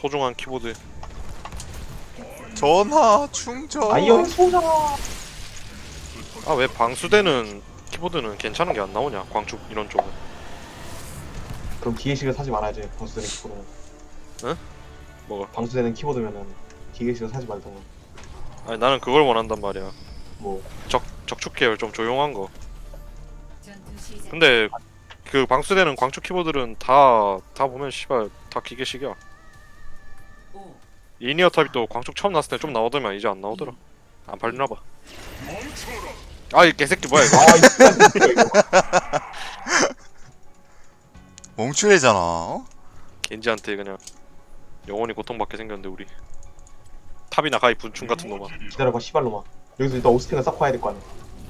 소중한 키보드 전화 충전. 아이언 소자. 아 왜 방수되는 키보드는 괜찮은 게 안 나오냐 광축 이런 쪽은 그럼 기계식을 사지 말아야지. 방수되는 키보드는. 뭐가 방수되는 키보드면은 기계식을 사지 말던가. 아니 나는 그걸 원한단 말이야 뭐 적 적축 계열 좀 조용한 거 근데 그 방수되는 광축 키보드는 다 다 보면 씨발 다 기계식이야 이니어 탑이 또 광축 처음 나왔을 때 좀 나오더만 이제 안 나오더라 안 팔리나 봐 아이 개새끼 뭐야 이거 아, 이거 멈추래잖아. 어? 겐지한테 그냥 영원히 고통받게 생겼는데 우리 탑이나 가이 분충 같은 놈아 기다려봐, 씨발로마. 여기서 일단 오스팅을 쌓고 와야 될 거 아니야.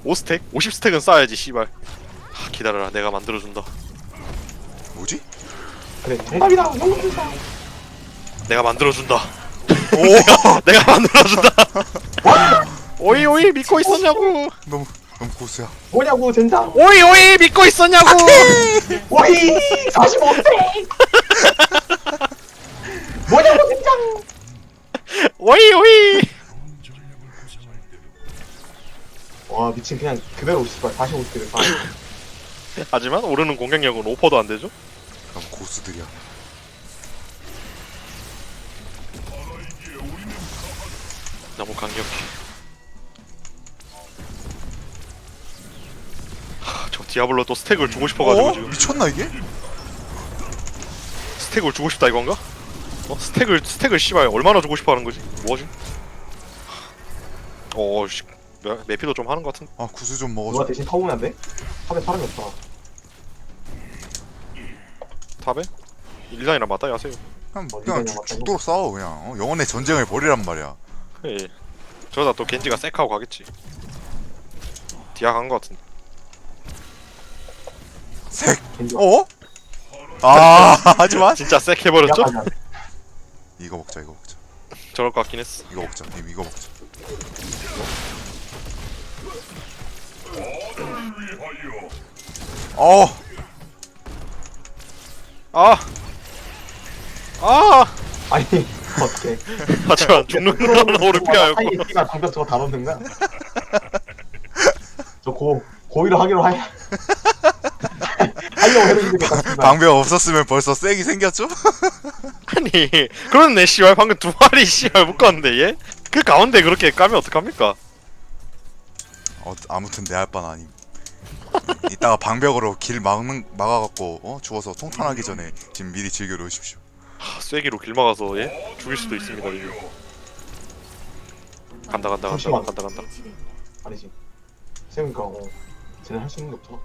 5스택? 50스택은 쌓아야지 씨발 하, 기다려라 내가 만들어준다 뭐지? 그래, 정답이다. 정답이다. 내가 만들어준다 오 내가 만들어준다 오이 오이 믿고 있었냐고 너무 너무 고수야. 뭐냐고, 젠장. 오이 오이 믿고 있었냐고 오이! 45대! 뭐냐고, 젠장! 오이 오이 와, 미친, 그냥 그대로 씨발 45대를 쌓아. 하지만 오르는 공격력은 5%도 안 되죠 너무 고수들이야. 너무 강력해 하, 저 디아블로 또 스택을 주고 싶어가지고 어? 지금 미쳤나 이게? 스택을 주고 싶다 이건가? 어? 스택을 스택을 씨발 얼마나 주고 싶어 하는 거지? 뭐지? 어, 씨, 매- 매피도 좀 하는 것 같은. 아 구수 좀 누가 먹어줘. 대신 타보면 안 돼? 탑에 사람이 없잖아. 탑에? 일단이랑 맞다이 하세요. 그냥 어, 그냥? 죽도록 싸워 그냥. 어? 영혼의 전쟁을 벌이란 말이야. 예. 저러다 또 겐지가 섹하고 가겠지. 디아 간것 같은데. 색. 겐지 어? 아 하지마. 진짜 섹 해버렸죠? 약하지 않아. 이거 먹자 이거 먹자. 저럴 것 같긴 했어. 이거 먹자. 님 이거 먹자. 어 아! 아! 아니, 어떡해. 하지만 죽는 거는 오를 피하였고. 사이에 씨발 방벽 저거 다 넣는 거야? 저 고, 고의로 하기로 하 하려고 씨발. 방벽 없었으면 벌써 쐐기 생겼죠? 아니, 그런네 씨발 방금 두 마리 씨발 묶었는데 얘? 그 가운데 그렇게 까면 어떡합니까? 어, 아무튼 내 할 바는 아님. 이따가 방벽으로 길 막는 막아갖고 어 죽어서 통탄하기 전에 지금 미리 즐겨 놓으십시오. 하, 쐐기로 길 막아서 얘? 죽일 수도 있습니다 이거. 간다 간다 간다 잠시만. 간다 간다. 아니지. 세우니까, 어. 쟤는 할 수 있는 게 없잖아.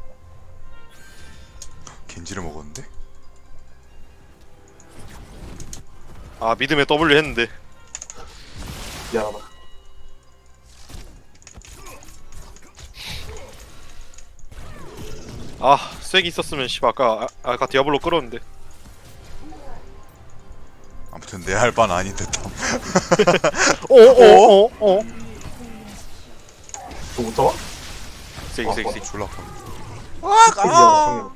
겐지를 먹었는데? 아 믿음의 W 했는데 미안하다. 아 쐐기 있었으면 씨발 아까 아, 아까 디아블로 끌었는데 아무튼 내할 바는 아닌데 또. 어어어어 저못 잡아? 쐐기 쐐기 쐐기 졸라 아파. 아!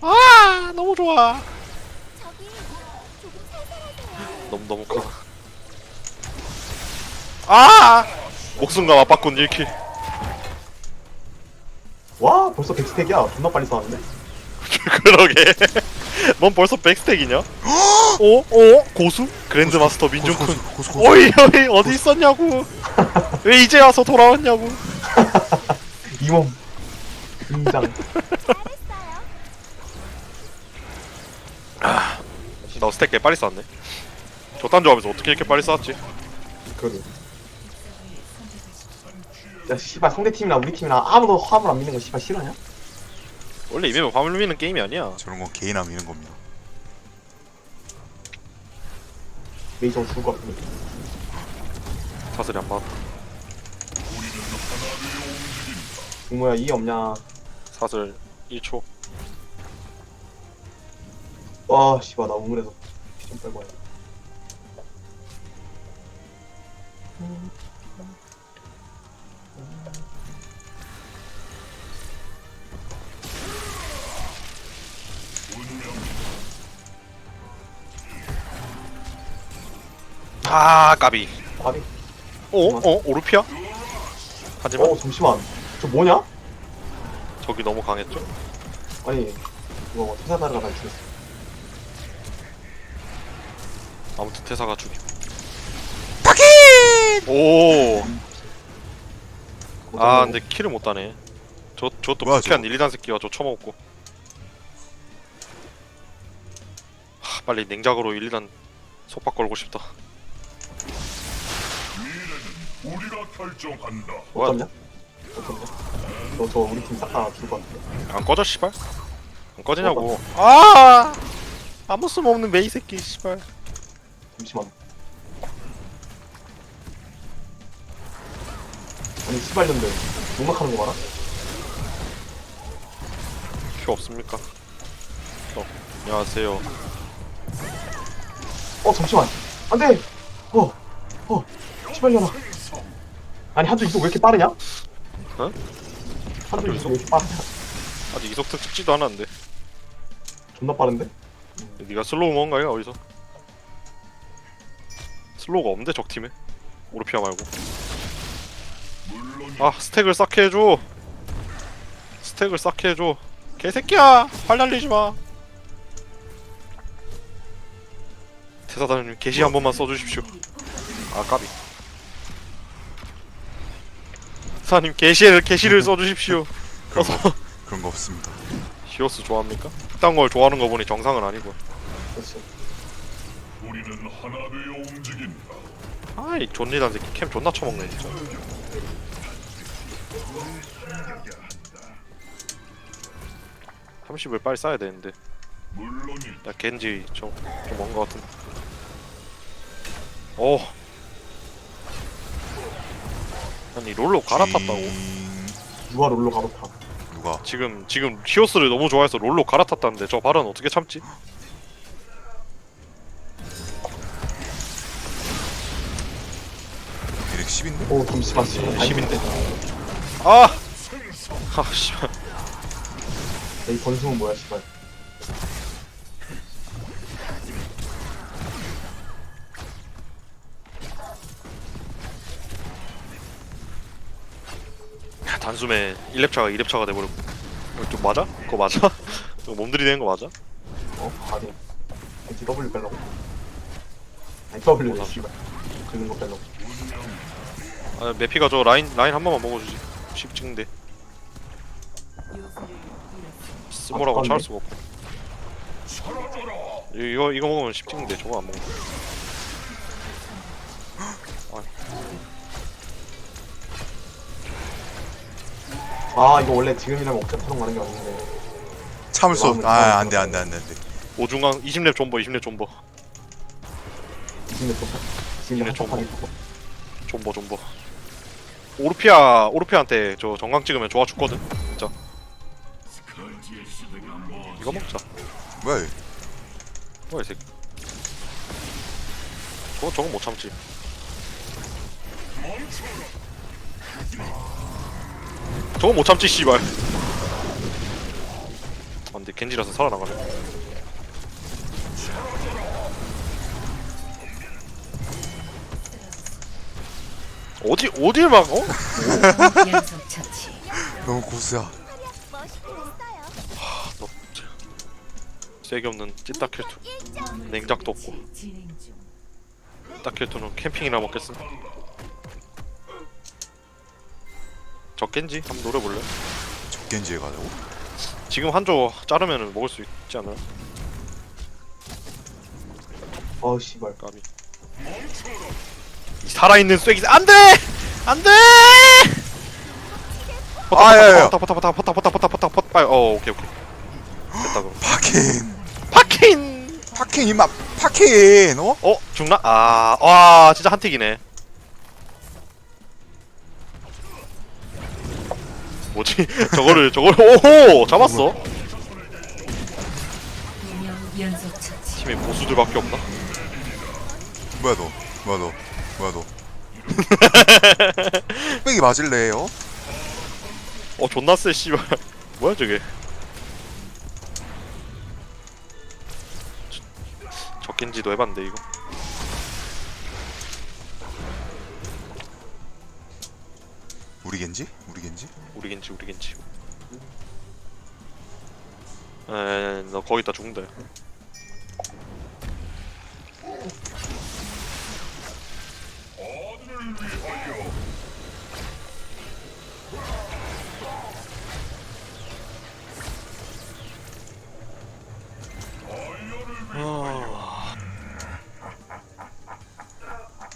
아 너무 좋아 너무 너무 커. 아 목숨과 맞바꾼 1킬 와, 벌써 백스택이야. 존나 빨리 쏘았는데? 그러게 넌 벌써 백스택이냐? 어? 어? 고수? 그랜드마스터 민준쿤 고수 고수 고수. 어이 어이 어디 있었냐고 왜 이제 와서 돌아왔냐고 이 몸. 등장. 너 스택 개 빨리 쌌네 저딴 조합에서 어떻게 이렇게 빨리 쌌지? 그래. 야, 씨발, 상대팀이나 우리 팀이나 아무도 화물 안 믿는 거 씨발 싫어하냐? 원래 이맵은 화물 미는 게임이 아니야 저런 건 개인함 이는 겁니다. 메이저가 죽을 것 같은데. 사슬이 안 맞았다 동무야, 이 없냐? 사슬 1초 와, 씨발, 나 우물에서 피좀 빼고 와야 아 까비 아니 어? 어? 오르피아? 하지만 어 잠시만 저 뭐냐? 저기 너무 강했죠? 아니 이거 뭐 태사다르가 날 죽였어 아무튼 태사가 죽임 파킨! 오! 아 근데 킬을 못 따네 저, 저것도 뭐야, 부캐한 저거? 1, 2단 새끼가 저 처먹었고 하, 빨리 냉작으로 1, 2단 속박 걸고 싶다 우리가 결정한다. 뭐야? 너저 우리 팀 죽을 것 같은데 안 꺼져 씨발? 안 꺼지냐고. 아! 아무 쓸모없는 메이 새끼 씨발. 잠시만. 아니 씨발년들 농락하는 거 봐라. 필요 없습니까? 어, 안녕하세요. 어 잠시만. 안돼! 어어. 씨발년아 아니 한조 이속 왜 이렇게 빠르냐? 어? 한조 이속 왜 이렇게 빠르냐 아직 이속특 찍지도 않았는데 존나 빠른데? 네가 슬로우 먹은 거야 어디서? 슬로우가 없는데 적팀에? 오르피아 말고 아 스택을 쌓게 해줘 스택을 쌓게 해줘 개새끼야 활 날리지 마 대사단님 게시 한 번만 써주십시오 아 까비 대사님 게시를 게시를 써주십시오. 그런 거, 그런 거 없습니다. 히오스 좋아합니까? 이딴 걸 좋아하는 거 보니 정상은 아니고. 그렇지 우리는 하나 되어 움직인다. 아이 존리단 새끼 캠 존나 처먹네 진짜. 30을 빨리 쌓아야 되는데. 물론이 나 겐지 좀좀 먼거 같은데. 오 아니 롤로 갈아탔다고 징. 누가 롤로 가로타 누가? 지금 지금 히오스를 너무 좋아해서 롤로 갈아탔다는데 저 발언 어떻게 참지? 디렉 10인데? 오 잠시만 10인데 아! 아 씨발 이 번승은 뭐야 씨발 단숨에 1렙차가 2렙차가 돼버렸고. 이거 좀 맞아? 그거 맞아? 이거 몸들이 되는 거 맞아? 어? 아니. DW 빼려고? 아니 W 뭐, 씨발. 긁는 거 빼려고. 아 메피가 저 라인 라인 한 번만 먹어주지. 10 찍는데. 스모라고 아, 차할 수가 없고. 이- 이거 이거 먹으면 10 찍는데 저거 안 먹는 아 이거 원래 지금이라면 억제 타령 가는 게 아닌데. 참을 수 없. 아, 참을 안 돼, 수가 안 돼, 안 돼, 안 돼. 오중강 20렙 존버 20렙 존버. 지금의 또 지금의 이게 좀 한타하기 그거 존버 존버. 오르피아 오르피아한테 저 정강 찍으면 좋아 죽거든 진짜. 이거 먹자. 왜? 뭐야 이 새끼. 저거 저거 못 참지 저거 못 참지 씨발 아 근데 겐지라서 살아나가네 어디 어딜 막 어? 연속 처치. 너무 고수야. 너 진짜 세게 없는 찐따 킬투 냉작도 없고 진행 중. 딱 킬투는 캠핑이나 먹겠음 저 겐지 한번 노려볼래? 적겐지에 가자고? 지금 한조 자르면 먹을 수 있지 않아요? 어 씨발 까비 이 살아있는 쐐기 안돼! 안돼! 아, 야, 야, 야. 포타 포타 포타 포타 포타 포타 포타 포타 빨리 어 오케이 오케이 됐다 그럼 파킨! 파킨! 파킨 임마! 파킨! 어? 어? 죽나? 아, 와 진짜 한틱이네 뭐지? 저거를 저걸 오호! 잡았어 연속 처치. 팀에 보수들밖에 없나? 뭐야 너? 뭐야 너? 뭐야 너? 빽이 맞을래 어? 어 존나 쎄 씨발 뭐야 저게 저- 적겐지도 해봤는데 이거 우리 겐지? 우리 겐지? 우리 겐지 우리 겐지 에너 거기다 죽는다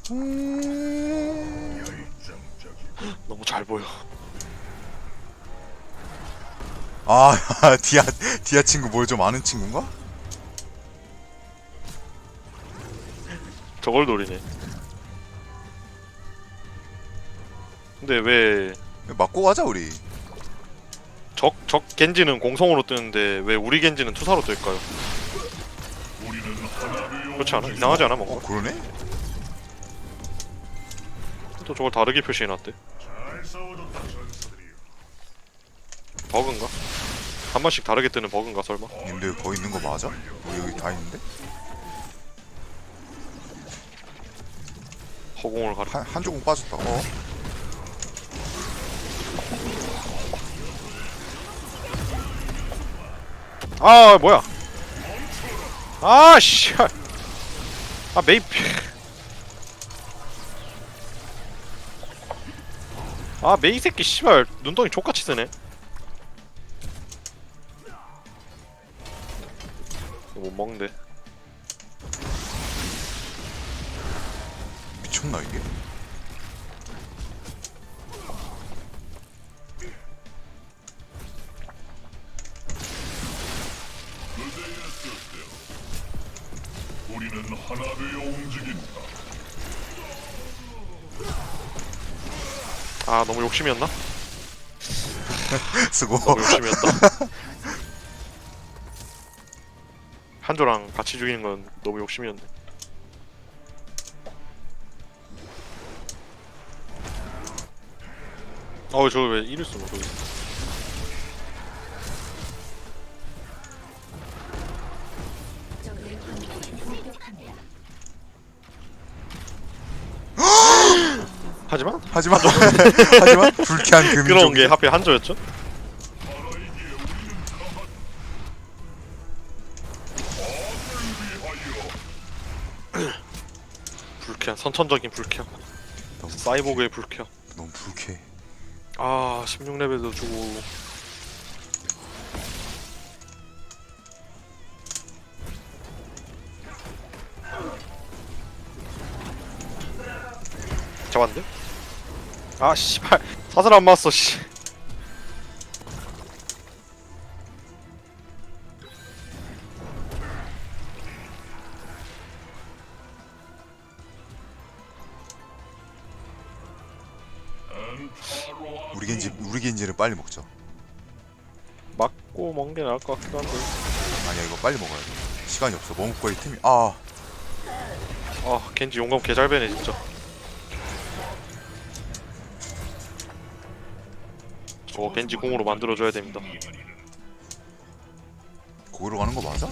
아들 아 디아 디아 친구 뭘 좀 아는 친구인가? 저걸 노리네 근데 왜 맞고 가자 우리 적, 적 겐지는 공성으로 뜨는데 왜 우리 겐지는 투사로 뜰까요? 그렇지 않아? 이상하지 않아 어 뭔가? 그러네? 또 저걸 다르게 표시해놨대 버그인가? 한 번씩 다르게 뜨는 버그인가 설마? 님들 거기 있는 거 맞아? 우리 여기 다 있는데? 허공을 가리 한, 한 조금 빠졌다 어? 아 뭐야 아씨 아 메이 아 메이 새끼 씨발 눈덩이 족같이 쓰네 못 먹는데 미쳤나 이게? 우리는 하나 되어 움직인다 아 너무 욕심이었나? 쓰고 너무 욕심이었다 한조랑 같이 죽이는 건 너무 욕심이었네. 어우 저거 왜 적의 공격을 공격합니다. 하지만 하지만 하지만 불쾌한 금종 끌어온 게 하필 한조였죠? 불쾌한 선천적인 불쾌함. 너무, 사이보그의 불쾌함. 너무 불쾌해. 아 16레벨도 주고. 잡았는데? 아 씨발. 사슬 안 맞았어 씨 빨리 먹자 맞고 먹는 게 나을 것 같기도 한데. 아니야 이거 빨리 먹어야 돼. 시간이 없어. 거리 틈이 아. 아 겐지 용감 개잘 배네 진짜. 저거 겐지 공으로 만들어줘야 됩니다. 거기로 가는 거 맞아?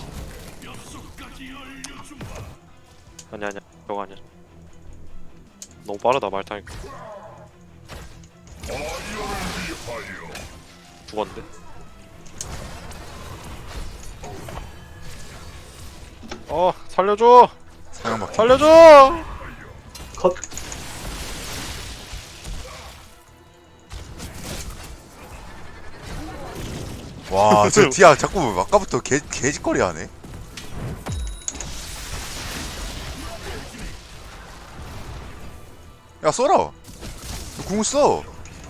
아니야 아니야. 저거 아니야. 너무 빠르다 말 타니까 죽었는데? 어 살려줘. 사냥받기. 살려줘. 컷. 와저 디아 자꾸 아까부터 개 개짓거리 하네. 야 써라. 궁 써.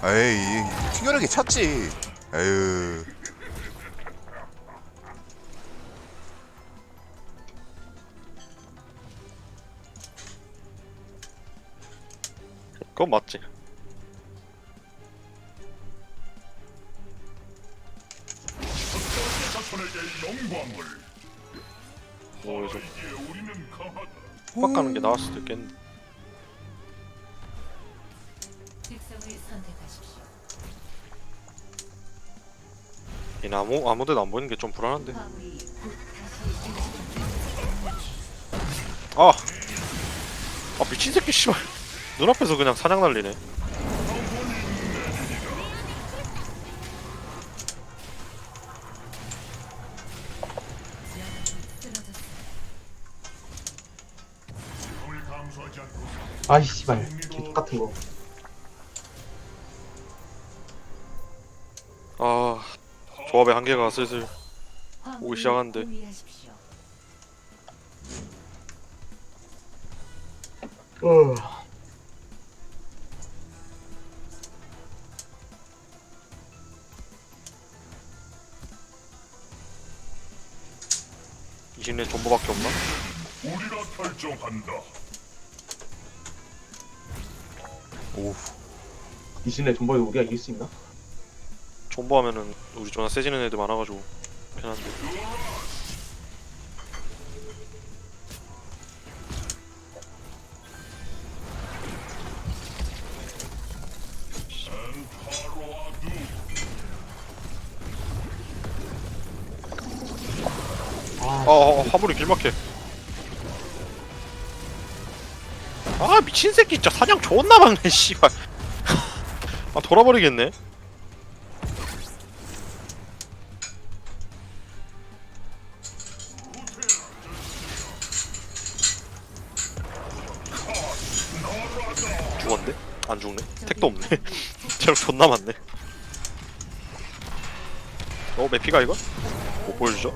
에이 튕겨나게 찼지. 에휴. 그건 맞지. 영광을 오. 이제 빡 가는 게 나을 수도 있겠는데 이 나무? 아무데도 안 보이는 게 좀 불안한데. 아, 아 미친 새끼 씨발. 눈앞에서 그냥 사냥 날리네. 아이 씨발. 개 똑같은 거. 조합의 한계가 슬슬 오기 시작하는데. 호위하십시오. 으 이신의 전부밖에 없나? 우리가 결정한다. 오 이신의 존버에 우리가 이길 수 있나? 존버하면은 우리 존나 세지는 애들 많아가지고 편한데. 아 아, 아 화물이 길막해 아 미친 새끼 진짜 사냥 존나 막네 씨발. 아 돌아버리겠네 안 죽네? 택도 없네 체력 존나 많네 어 매피가 이거? 못 보여주죠?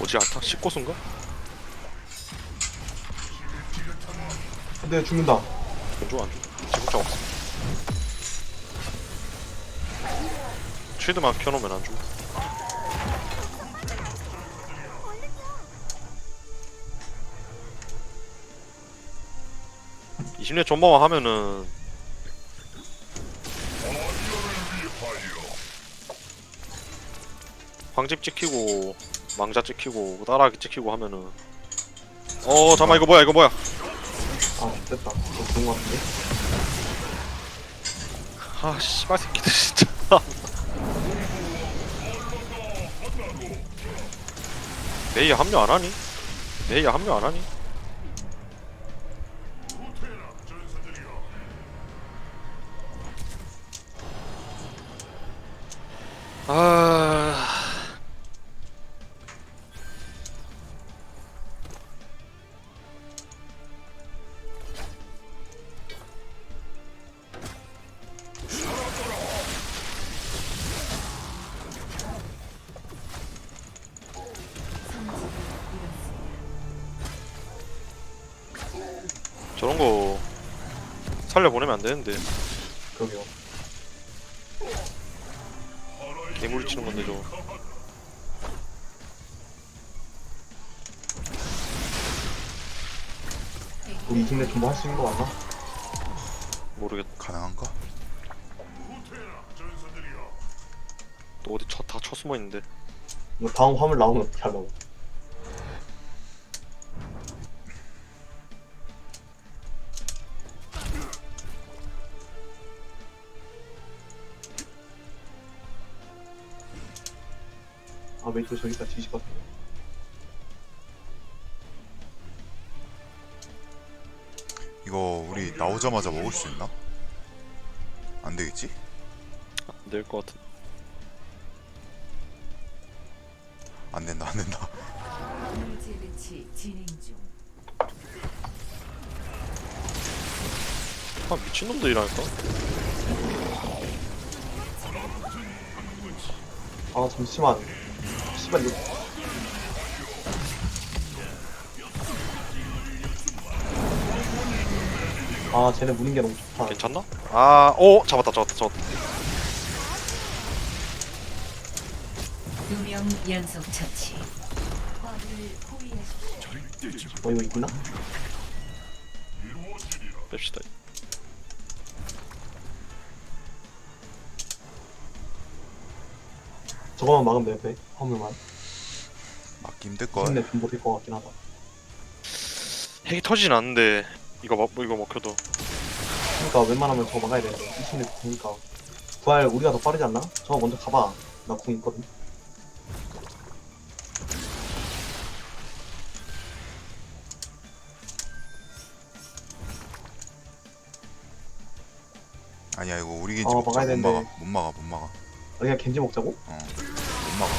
오지 않다? 19수인가? 근데 죽는다 안 죽어 안 죽어 지국장 없어 쉴드만 켜놓으면 안 죽어 이0년 전방만 하면은. 황집 찍히고 망자 찍히고 따라하기 찍히고 하면은. 어 잠깐만 이거 뭐야 이거 뭐야? 아 됐다. 너 좋은 거 같은데? 아 씨발 새끼들 진짜. 메이야 합류 안 하니? 메이야 합류 안 하니? 안 되는데 그러게요 개구리 치는 건데 저 우리 이신의 존버 할수 있는 거 맞나? 모르겠. 가능한가? 또 어디 쳐, 다쳐 숨어 있는데. 이거 다음 화물 나오면 어떻게 하려고 아 메이트 저기 있다 뒤집었네 이거 우리 나오자마자 먹을 수 있나? 안 되겠지? 안될것 같은. 안 된다 안 된다 물질 배치 진행 중. 아 미친 놈들이라니까. 아 잠시만 씨발 이거 아 쟤네 무는 게 너무 좋다 괜찮나? 아, 오 잡았다, 잡았다, 잡았다. 두 명 연속 처치. 어 이거 있나? 뺍시다. 저거만 막으면 돼 화물만. 막기 힘들걸 이신의 존버 될것 같긴 하다. 핵이 터지진 않는데 이거 막뭐 이거 먹혀도. 그러니까 웬만하면 저거 막아야 되는데 이신의 되니까. 부활 우리가 더 빠르지 않나? 저거 먼저 가봐. 나 궁 있거든. 아니야 이거 우리 겐지 어, 먹자 막아야 못 되는데. 막아 못 막아 못 막아 아, 그냥 겐지 먹자고? 어못 막아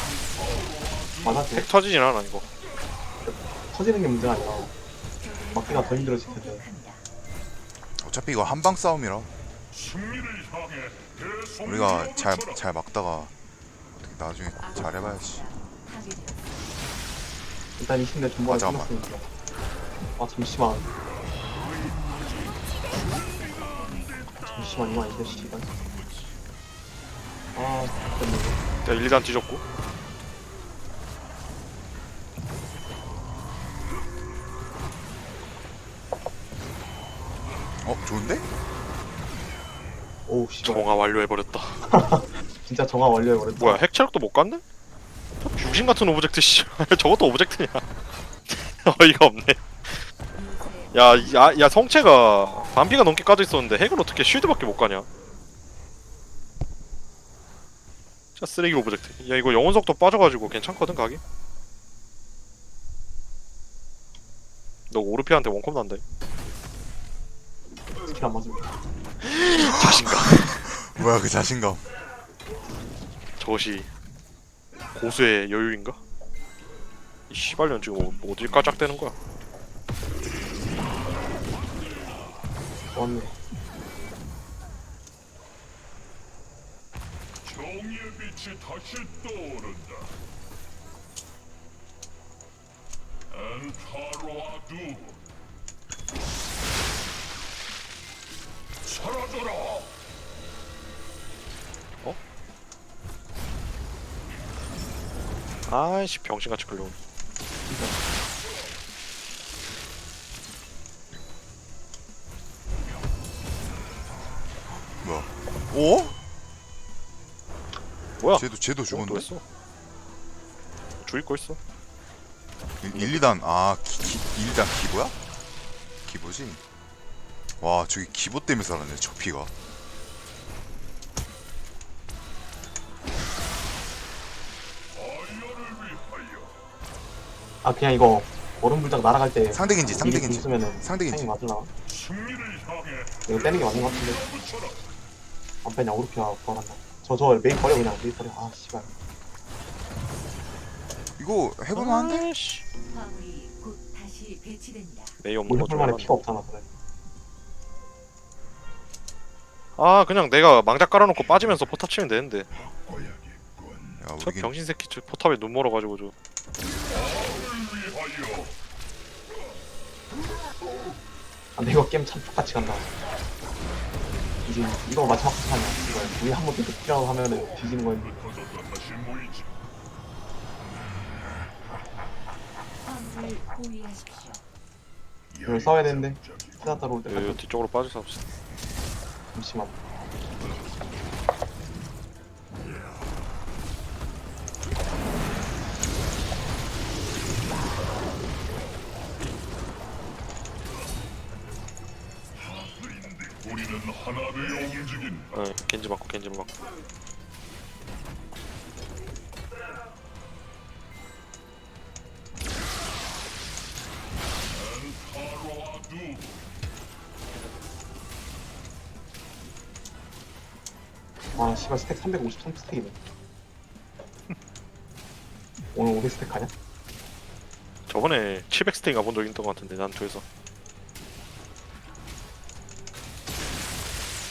맞았지. 핵 터지진 않아 이거. 터지는 게 문제가 아니라 막기가 더 힘들어질 텐데. 어차피 이거 한방 싸움이라. 우리가 잘 잘 막다가 어떻게 나중에 잘 해봐야지. 일단 20대 존버를 맞아, 끝났으니까. 아 잠시만. 잠시만 이거 아닌데 씨발 아 자 1, 2단 뒤졌고. 어 좋은데? 오우 씨발. 정화 완료해버렸다. 진짜 정화 완료해버렸다. 뭐야 핵 체력도 못 갔네? 저 병신 같은 오브젝트 씨 저것도 오브젝트냐? 어이가 없네. 야, 야, 야 성체가 반피가 넘게 까져 있었는데 핵을 어떻게 쉴드밖에 못 가냐? 자 쓰레기 오브젝트. 야 이거 영혼 속도 빠져가지고 괜찮거든 가기. 너 오르피한테 원콤 난다. 스킬 안 맞으면 자신감. 뭐야 그 자신감. 저것이 고수의 여유인가? 이 씨발년 지금 어- 어딜 까짝대는 거야? 좋았네 정의의 빛이 다시 떠오른다. 엔타로아두 사라져라. 아이씨 병신같이. 뭐야? 오? 뭐야? 쟤도 쟤도 또 죽었네. 했어. 죽일 거 있어. 1, 2단 아 기, 기, 1, 2단 기보야? 기보지? 와 저기 기보 때문에 살았네 저 피가 아 그냥 이거 얼음 불닭 날아갈 때 상대긴지 상대긴지 쓰면은 상대긴지. 타이밍 맞을라 이거 빼는 게 맞는 것 같은데. 안 빼냐 오르피아 부활한다 저저 메인 버려 그냥 메인 버려 아 씨발 이거 해볼만한데? 아이씨. 화물이 곧 다시 배치된다. 메이 없는 우리 거 좋아. 피가 없잖아 그래 아 그냥 내가 망작 깔아놓고 빠지면서 포탑 치면 되는데 야 저 우리긴 병신 새끼 저 포탑에 눈 멀어가지고 저아 이거 게임 참 똑같이 간다 이제 이거 마지막 판이야 이거 우리 한번 또 필요하고 하면은 뒤지는. 화물을 포위하십시오. 이걸 싸워야 되는데 하나 따로 올 여, 때까지 뒤쪽으로 빠져서. 잠시만 어. 어, 겐지 맞고 겐지 맞고. 와 씨발 스택 353 스택이네 오늘 500 스택 가냐? 저번에 700스테이 가본 적 있던 것 같은데 난투에서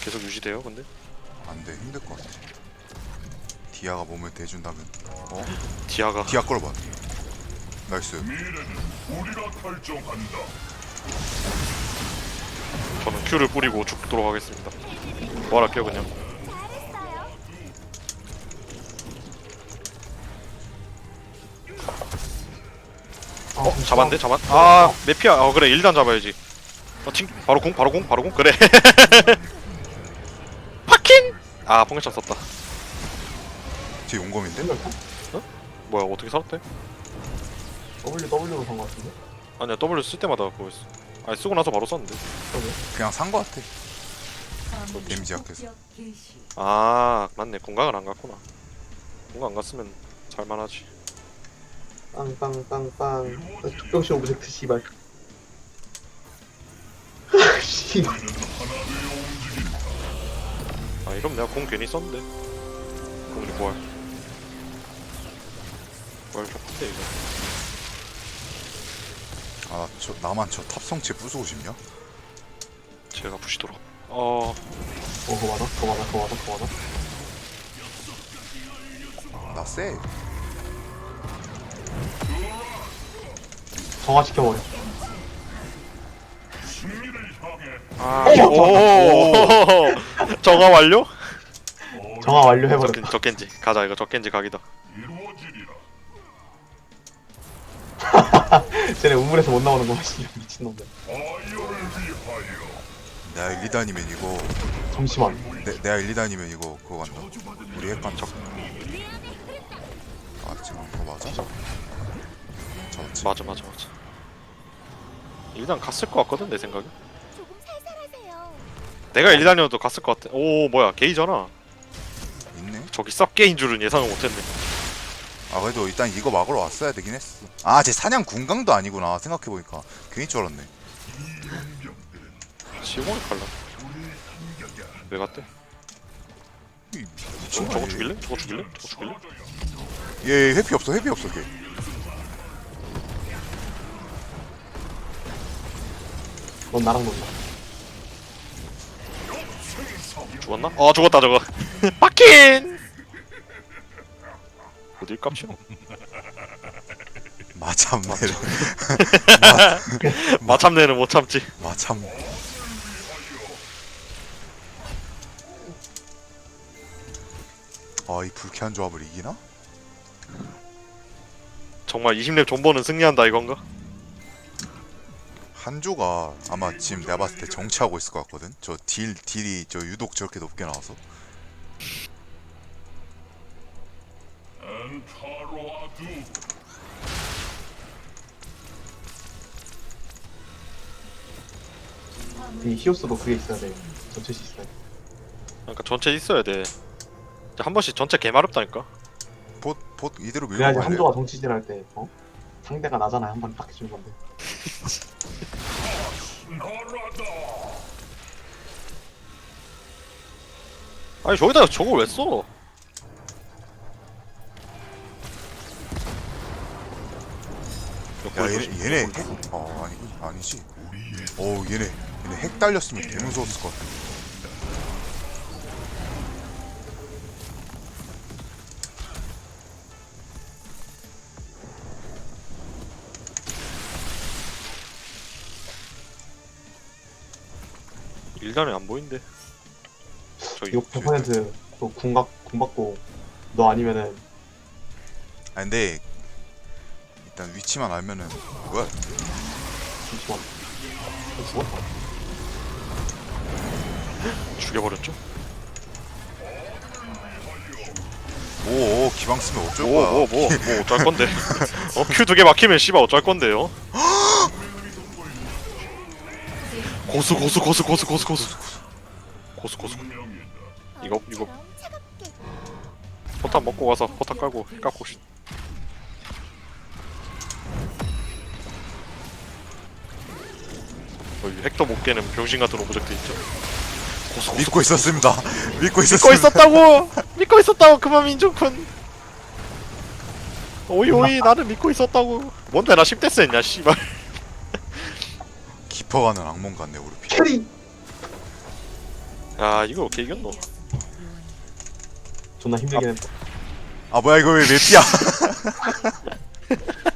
계속 유지돼요 근데? 안돼 힘들 것 같아 디아가 몸을 대준다면 어? 디아가 디아 끌어봐 나이스 미래는 우리가 결정한다. 저는 큐를 뿌리고 죽도록 하겠습니다 부활할게요 그냥 아, 어? 잠시만. 잡았는데? 잡았.. 아 메피야 어 그래 1단 잡아야지 어, 팅 바로 궁 바로 궁 바로 궁 그래! 아 폭격창 썼다. 뒤 용검인데? 타? 뭐야 어떻게 살았대? W W로 산거 같은데? 아니야 W 쓸 때마다 그거 했어. 아니 쓰고 나서 바로 썼는데. 그냥 산 거 같아. 화물 데미지 약해서. 아 맞네. 공각을 안 갔구나. 공각 안 갔으면 살만하지. 빵빵빵빵. tuk병신 오브젝트 씨발. 아, 씨발 아 이러면 내가 공 괜히 썼는데 공이 뭐야 씨발 좋대 이거 아 저 나만 저 탑성체 부수고 싶냐? 제가 부시도록 어 어 그거 맞아? 그거 맞아? 그거 맞아? 그거 맞아? 나 쎄. 정화 시켜버려 승리를 향해 아, 오, 정화 완료? 정화 완료해버려 적겐지, 적겐지 가자 이거 적겐지 각이다. 쟤네 우물에서 못 나오는 거 맛이 미친놈들 내가 1, 2단이면 이거 잠시만 내, 내가 1, 2단이면 이거 그거 간다. 우리 핵관 적. 아 지금 그거 맞아? 잡았지. 맞아 맞아 맞아 일단 갔을 것 같거든 내 생각에. 내가 일단이어도 갔을 것 같아 오 뭐야 게이잖아 있네. 저기 썩게인 줄은 예상을 못했네 아 그래도 일단 이거 막으러 왔어야 되긴 했어. 아쟤 사냥 군강도 아니구나 생각해 보니까 괜히 줄 알았네. 시공을 갈라 왜 갔대? 이 저거, 미친 거 저거? 죽일래? 저거 죽일래? 저거 죽일래? 얘 회피 없어 회피 없어 걔. 넌 나랑 놀자 죽었나? 어 죽었다 저거 파킨! 어딜 깝치노? 마참내를 마참내는 못 참지 마참. 아 이 불쾌한 조합을 이기나? 정말 20렙 존버는 승리한다 이건가? 한조가 아마 지금 내가 봤을 때 정치하고 있을 것 같거든. 저 딜 딜이 저 유독 저렇게 높게 나와서. 이 히오스도 그게 있어야 돼 전체 시스템 그러니까 전체 있어야 돼. 한 번씩 전체 개마렵다니까. 봇 봇 이대로 밀고 그래야지. 한조가 정치질 할 때 어? 상대가 나잖아 한번딱 해주는 건데. 아니 저기다가 저걸 왜 써? 야 얘네 얘네 핵? 어 아니 아니지. 오 얘네 얘네 핵 달렸으면 개 무서웠을 것 같아. 일단에 안 보인대. 저기 이거 100%또 궁각 궁받고 너 아니면은 아 근데 일단 위치만 알면은 뭐야? 잠시만 어, 죽었다 죽여버렸죠? 오 기방 쓰면 어쩔 거야? 뭐뭐뭐뭐 어쩔 건데? 어 큐 두 개 막히면 씨발 어쩔 건데요? 고수 고수 고수 고수 고수 고수 고수 고수 이거 이거 포탄 먹고 가서 포탄 깔고 깎고 싶. 어, 이 핵도 못 깨는 병신 같은 오브젝트 있죠. 고수 고수 믿고 있었습니다. 믿고 믿고 있었습니다. 있었다고 믿고 있었다고 그만 민중군 오이 오이 나는 믿고 있었다고 뭔데 나 10대 스 했냐 씨발 깊어가는 악몽 같네 우리 피. 캐리 야 이걸 어떻게 이겼노 존나 힘들긴 했다 아 뭐야 이거 왜 맵이야?